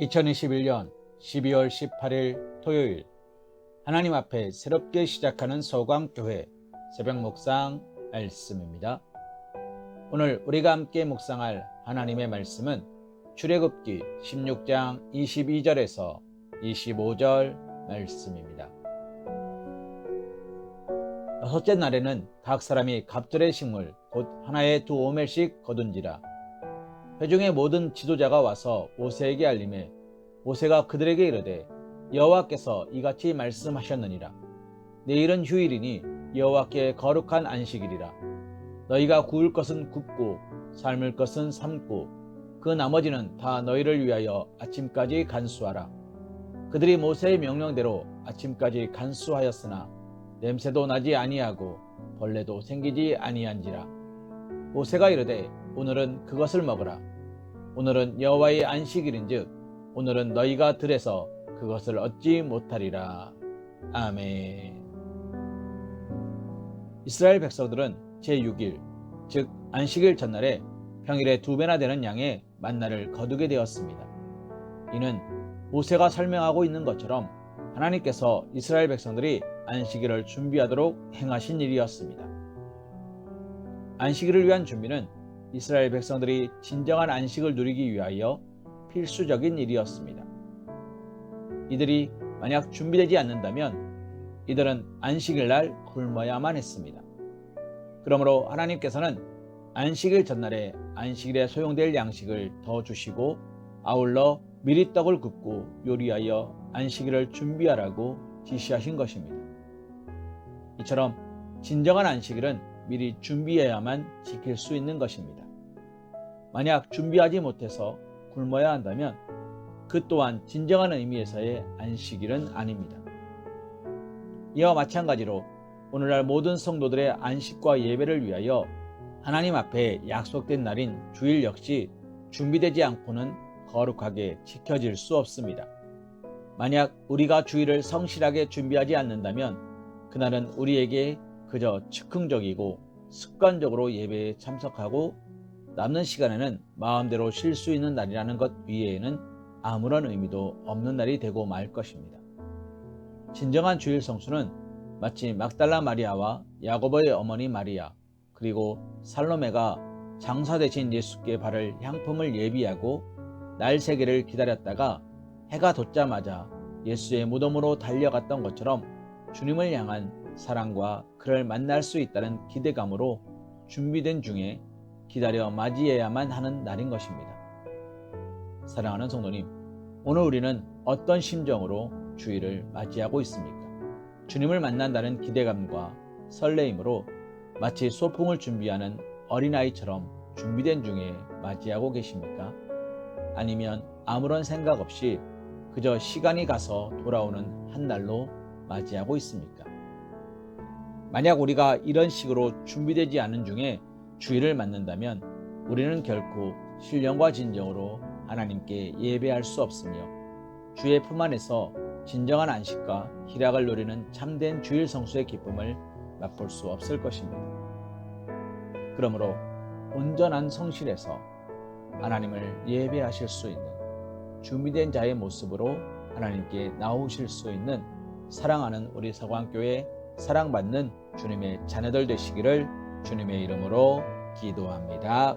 2021년 12월 18일 토요일 하나님 앞에 새롭게 시작하는 서광교회 새벽 묵상 말씀입니다. 오늘 우리가 함께 묵상할 하나님의 말씀은 출애굽기 16장 22절에서 25절 말씀입니다. 여섯째 날에는 각 사람이 갑절의 식물 곧 하나에 두 오멜씩 거둔지라 회중의 모든 지도자가 와서 모세에게 알림해 모세가 그들에게 이르되 여호와께서 이같이 말씀하셨느니라. 내일은 휴일이니 여호와께 거룩한 안식일이라. 너희가 구울 것은 굽고 삶을 것은 삶고 그 나머지는 다 너희를 위하여 아침까지 간수하라. 그들이 모세의 명령대로 아침까지 간수하였으나 냄새도 나지 아니하고 벌레도 생기지 아니한지라. 모세가 이르되 오늘은 그것을 먹으라 오늘은 여호와의 안식일인즉 오늘은 너희가 들에서 그것을 얻지 못하리라. 아멘. 이스라엘 백성들은 제6일 즉 안식일 전날에 평일에 두 배나 되는 양의 만나를 거두게 되었습니다. 이는 모세가 설명하고 있는 것처럼 하나님께서 이스라엘 백성들이 안식일을 준비하도록 행하신 일이었습니다. 안식일을 위한 준비는 이스라엘 백성들이 진정한 안식을 누리기 위하여 필수적인 일이었습니다. 이들이 만약 준비되지 않는다면 이들은 안식일 날 굶어야만 했습니다. 그러므로 하나님께서는 안식일 전날에 안식일에 소용될 양식을 더 주시고 아울러 미리 떡을 굽고 요리하여 안식일을 준비하라고 지시하신 것입니다. 이처럼 진정한 안식일은 미리 준비해야만 지킬 수 있는 것입니다. 만약 준비하지 못해서 굶어야 한다면 그 또한 진정한 의미에서의 안식일은 아닙니다. 이와 마찬가지로 오늘날 모든 성도들의 안식과 예배를 위하여 하나님 앞에 약속된 날인 주일 역시 준비되지 않고는 거룩하게 지켜질 수 없습니다. 만약 우리가 주일을 성실하게 준비하지 않는다면 그날은 우리에게 그저 즉흥적이고 습관적으로 예배에 참석하고 남는 시간에는 마음대로 쉴 수 있는 날이라는 것 위에는 아무런 의미도 없는 날이 되고 말 것입니다. 진정한 주일 성수는 마치 막달라 마리아와 야고보의 어머니 마리아 그리고 살로메가 장사 대신 예수께 바를 향품을 예비하고 날 세기를 기다렸다가 해가 돋자마자 예수의 무덤으로 달려갔던 것처럼 주님을 향한 사랑과 그를 만날 수 있다는 기대감으로 준비된 중에 기다려 맞이해야만 하는 날인 것입니다. 사랑하는 성도님, 오늘 우리는 어떤 심정으로 주일을 맞이하고 있습니까? 주님을 만난다는 기대감과 설레임으로 마치 소풍을 준비하는 어린아이처럼 준비된 중에 맞이하고 계십니까? 아니면 아무런 생각 없이 그저 시간이 가서 돌아오는 한 날로 맞이하고 있습니까? 만약 우리가 이런 식으로 준비되지 않은 중에 주일을 맞는다면 우리는 결코 신령과 진정으로 하나님께 예배할 수 없으며 주의 품 안에서 진정한 안식과 희락을 누리는 참된 주일 성수의 기쁨을 맛볼 수 없을 것입니다. 그러므로 온전한 성실에서 하나님을 예배하실 수 있는 준비된 자의 모습으로 하나님께 나오실 수 있는 사랑하는 우리 서광교회 사랑받는 주님의 자녀들 되시기를 주님의 이름으로 기도합니다.